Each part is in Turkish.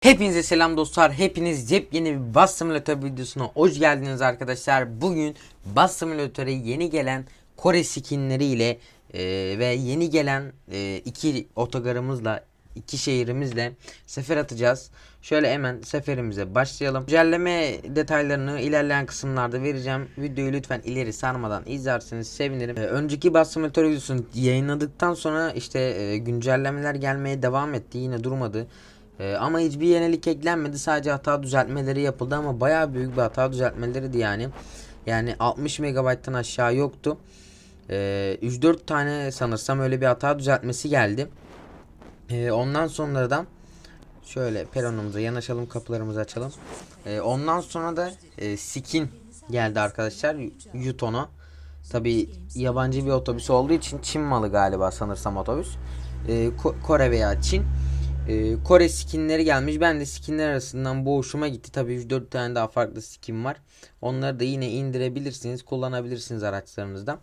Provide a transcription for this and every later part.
Hepinize selam dostlar. Hepiniz yepyeni bir Bus Simulator videosuna hoş geldiniz arkadaşlar. Bugün Bus Simulator'a yeni gelen Kore skinleriyle e, ve yeni gelen e, iki otogarımızla iki şehrimizle sefer atacağız. Şöyle hemen seferimize başlayalım. Güncelleme detaylarını ilerleyen kısımlarda vereceğim. Videoyu lütfen ileri sarmadan izlerseniz sevinirim. E, önceki Bus Simulator videosunu yayınladıktan sonra işte e, güncellemeler gelmeye devam etti. Yine durmadı. Ee, ama hiçbir yenilik eklenmedi. Sadece hata düzeltmeleri yapıldı ama bayağı büyük bir hata düzeltmeleriydi yani. Yani 60 MB'tan aşağı yoktu. Ee, 3-4 tane sanırsam öyle bir hata düzeltmesi geldi. Ee, ondan sonra da şöyle peronumuza yanaşalım kapılarımızı açalım. Ee, ondan sonra da e, skin geldi arkadaşlar Yuton'a. Tabi yabancı bir otobüs olduğu için Çin malı galiba sanırsam otobüs. Ee, Ko- Kore veya Çin. Ee, Kore skinleri gelmiş. Ben de skinler arasından bu hoşuma gitti. Tabii 4 tane daha farklı skin var. Onları da yine indirebilirsiniz. Kullanabilirsiniz araçlarınızda.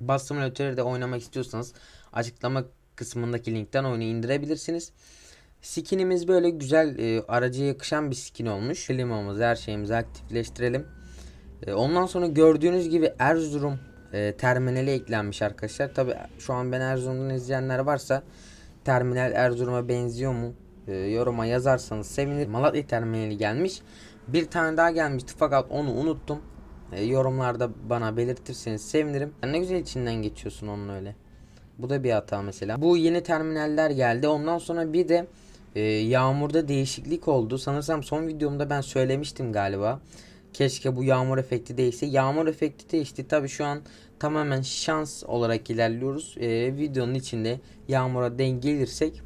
Bus Simulator'ı da oynamak istiyorsanız açıklama kısmındaki linkten oyunu indirebilirsiniz. Skinimiz böyle güzel e, araca yakışan bir skin olmuş. Klimamızı her şeyimizi aktifleştirelim. E, ondan sonra gördüğünüz gibi Erzurum e, terminali eklenmiş arkadaşlar. Tabi şu an ben Erzurum'dan izleyenler varsa terminal Erzurum'a benziyor mu? E, yoruma yazarsanız sevinirim. Malatya terminali gelmiş. Bir tane daha gelmişti fakat onu unuttum. E, yorumlarda bana belirtirseniz sevinirim. Ne güzel içinden geçiyorsun onun öyle. Bu da bir hata mesela. Bu yeni terminaller geldi. Ondan sonra bir de e, yağmurda değişiklik oldu. Sanırsam son videomda ben söylemiştim galiba. Keşke bu yağmur efekti değişse. Yağmur efekti değişti. Tabi şu an tamamen şans olarak ilerliyoruz. E, videonun içinde yağmura denk gelirsek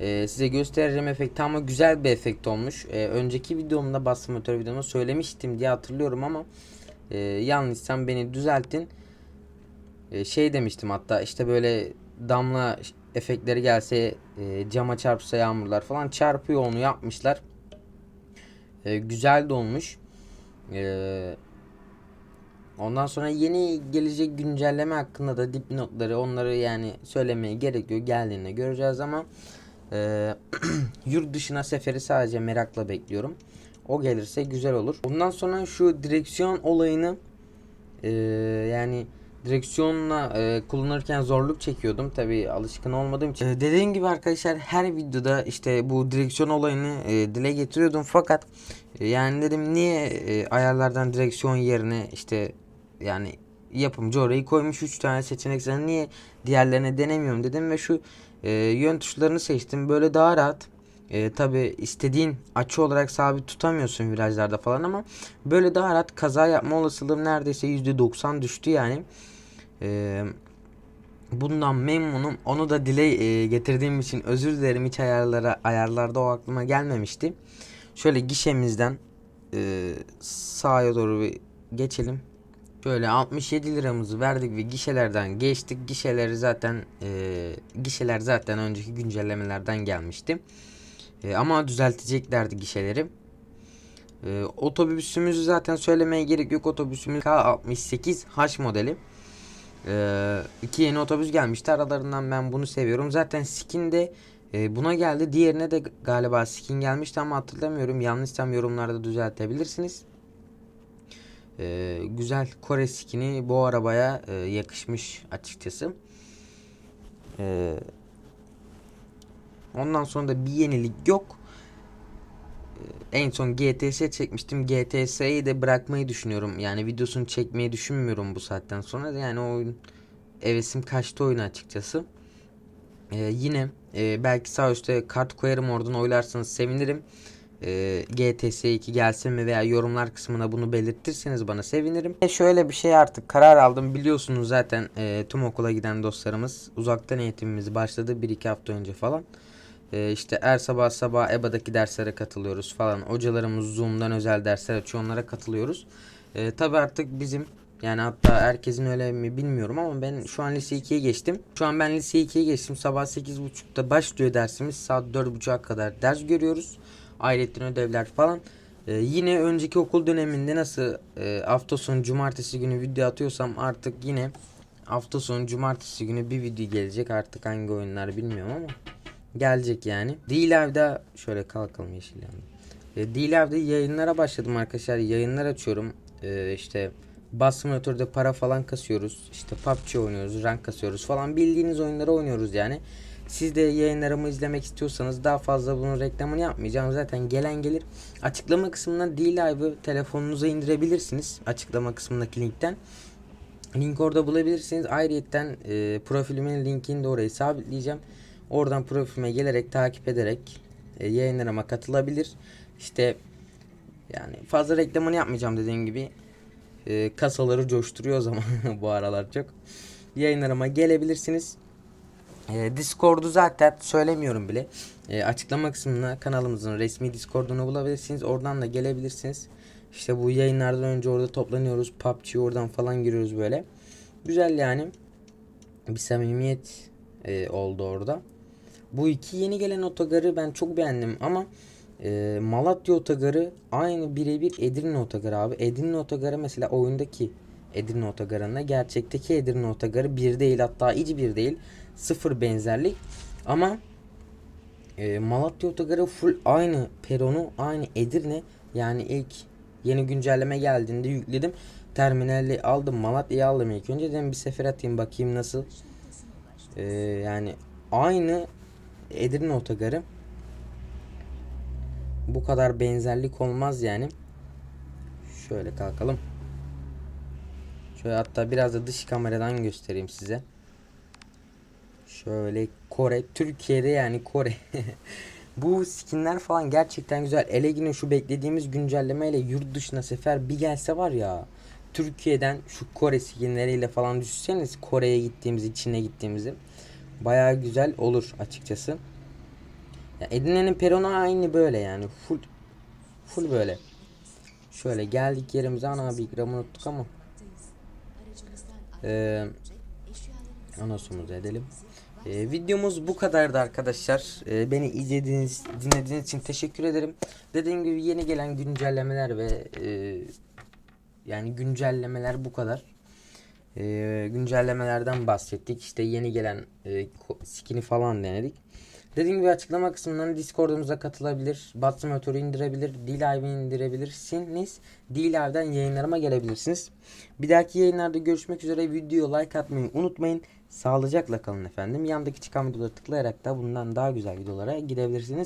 e, size göstereceğim efekti ama güzel bir efekt olmuş. E, önceki videomda bas motor videomda söylemiştim diye hatırlıyorum ama e, yanlışsam beni düzeltin. E, şey demiştim hatta işte böyle damla efektleri gelse e, cama çarpsa yağmurlar falan çarpıyor onu yapmışlar. E, güzel de olmuş. E, ondan sonra yeni gelecek güncelleme hakkında da dipnotları onları yani söylemeye gerekiyor geldiğinde göreceğiz ama e, yurt dışına seferi sadece merakla bekliyorum. O gelirse güzel olur. Ondan sonra şu direksiyon olayını e, yani direksiyonla e, kullanırken zorluk çekiyordum. Tabi alışkın olmadığım için. E, dediğim gibi arkadaşlar her videoda işte bu direksiyon olayını e, dile getiriyordum. Fakat e, yani dedim niye e, ayarlardan direksiyon yerine işte yani yapımcı orayı koymuş 3 tane seçenek sana niye diğerlerine denemiyorum dedim ve şu e, yön tuşlarını seçtim. Böyle daha rahat. E, tabi istediğin açı olarak sabit tutamıyorsun virajlarda falan ama böyle daha rahat kaza yapma olasılığım neredeyse %90 düştü yani. E, bundan memnunum. Onu da dile e, getirdiğim için özür dilerim hiç ayarlara ayarlarda o aklıma gelmemişti. Şöyle gişemizden e, sağa doğru bir geçelim. Şöyle 67 liramızı verdik ve gişelerden geçtik. Gişeleri zaten e, gişeler zaten önceki güncellemelerden gelmişti. E, ama düzelteceklerdi gişeleri. E, otobüsümüzü zaten söylemeye gerek yok. Otobüsümüz K68H modeli. E, iki yeni otobüs gelmişti. Aralarından ben bunu seviyorum. Zaten skin de e, buna geldi. Diğerine de galiba skin gelmişti ama hatırlamıyorum. Yanlışsam yorumlarda düzeltebilirsiniz. E, güzel Kore skini bu arabaya e, yakışmış açıkçası. E, ondan sonra da bir yenilik yok. E, en son GTS çekmiştim. GTS'yi de bırakmayı düşünüyorum. Yani videosunu çekmeyi düşünmüyorum bu saatten sonra. Yani o oyun hevesim kaçtı oyun açıkçası. E, yine e, belki sağ üstte kart koyarım oradan oylarsanız sevinirim e, GTS 2 gelsin mi veya yorumlar kısmına bunu belirtirseniz bana sevinirim. E şöyle bir şey artık karar aldım biliyorsunuz zaten e, tüm okula giden dostlarımız uzaktan eğitimimiz başladı 1-2 hafta önce falan. E, işte her sabah sabah EBA'daki derslere katılıyoruz falan. Hocalarımız Zoom'dan özel dersler açıyor onlara katılıyoruz. E, Tabi artık bizim yani hatta herkesin öyle mi bilmiyorum ama ben şu an lise 2'ye geçtim. Şu an ben lise 2'ye geçtim. Sabah 8.30'da başlıyor dersimiz. Saat 4.30'a kadar ders görüyoruz ayrıca ödevler falan. Ee, yine önceki okul döneminde nasıl e, hafta sonu cumartesi günü video atıyorsam artık yine hafta sonu cumartesi günü bir video gelecek. Artık hangi oyunlar bilmiyorum ama gelecek yani. D-Live'da şöyle kalkalım yeşil yandı. E, D-Live'da yayınlara başladım arkadaşlar. Yayınlar açıyorum. E, işte Bus Simulator'da para falan kasıyoruz. İşte PUBG oynuyoruz, rank kasıyoruz falan. Bildiğiniz oyunları oynuyoruz yani. Siz de yayınlarımı izlemek istiyorsanız daha fazla bunun reklamını yapmayacağım. Zaten gelen gelir. Açıklama kısmından D-Live'ı telefonunuza indirebilirsiniz. Açıklama kısmındaki linkten. Link orada bulabilirsiniz. Ayrıyeten e, profilimin linkini de oraya sabitleyeceğim. Oradan profilime gelerek takip ederek e, yayınlarıma katılabilir. İşte yani fazla reklamını yapmayacağım dediğim gibi. E, kasaları coşturuyor o zaman bu aralar çok. Yayınlarıma gelebilirsiniz. E, Discord'u zaten söylemiyorum bile. E, açıklama kısmına kanalımızın resmi Discord'unu bulabilirsiniz. Oradan da gelebilirsiniz. İşte bu yayınlardan önce orada toplanıyoruz. PUBG oradan falan giriyoruz böyle. Güzel yani. Bir samimiyet e, oldu orada. Bu iki yeni gelen otogarı ben çok beğendim ama e, Malatya otogarı aynı birebir Edirne otogarı abi. Edirne otogarı mesela oyundaki Edirne otogarına gerçekteki Edirne otogarı bir değil hatta hiç bir değil. Sıfır benzerlik. Ama e, Malatya otogarı full aynı peronu aynı Edirne yani ilk yeni güncelleme geldiğinde yükledim. Terminali aldım Malatya'yı aldım ilk önce dedim bir sefer atayım bakayım nasıl. E, yani aynı Edirne otogarı. Bu kadar benzerlik olmaz yani. Şöyle kalkalım. Şöyle hatta biraz da dış kameradan göstereyim size. Şöyle Kore, Türkiye'de yani Kore. Bu skinler falan gerçekten güzel. Ele yine şu beklediğimiz güncellemeyle yurt dışına sefer bir gelse var ya. Türkiye'den şu Kore skinleriyle falan düşünseniz Kore'ye gittiğimizi, Çin'e gittiğimizi bayağı güzel olur açıkçası. Ya Edirne'nin peronu aynı böyle yani full full böyle. Şöyle geldik yerimize ana bir gram unuttuk ama. Ee, anonsumuzu edelim. Ee, videomuz bu kadardı arkadaşlar. Ee, beni izlediğiniz, dinlediğiniz için teşekkür ederim. Dediğim gibi yeni gelen güncellemeler ve e, yani güncellemeler bu kadar. Ee, güncellemelerden bahsettik. İşte yeni gelen e, skin'i falan denedik. Dediğim gibi açıklama kısmından Discord'umuza katılabilir. Batsı motoru indirebilir. D-Live'ı indirebilirsiniz. D-Live'den yayınlarıma gelebilirsiniz. Bir dahaki yayınlarda görüşmek üzere. Video like atmayı unutmayın. Sağlıcakla kalın efendim. Yandaki çıkan videoları tıklayarak da bundan daha güzel videolara gidebilirsiniz.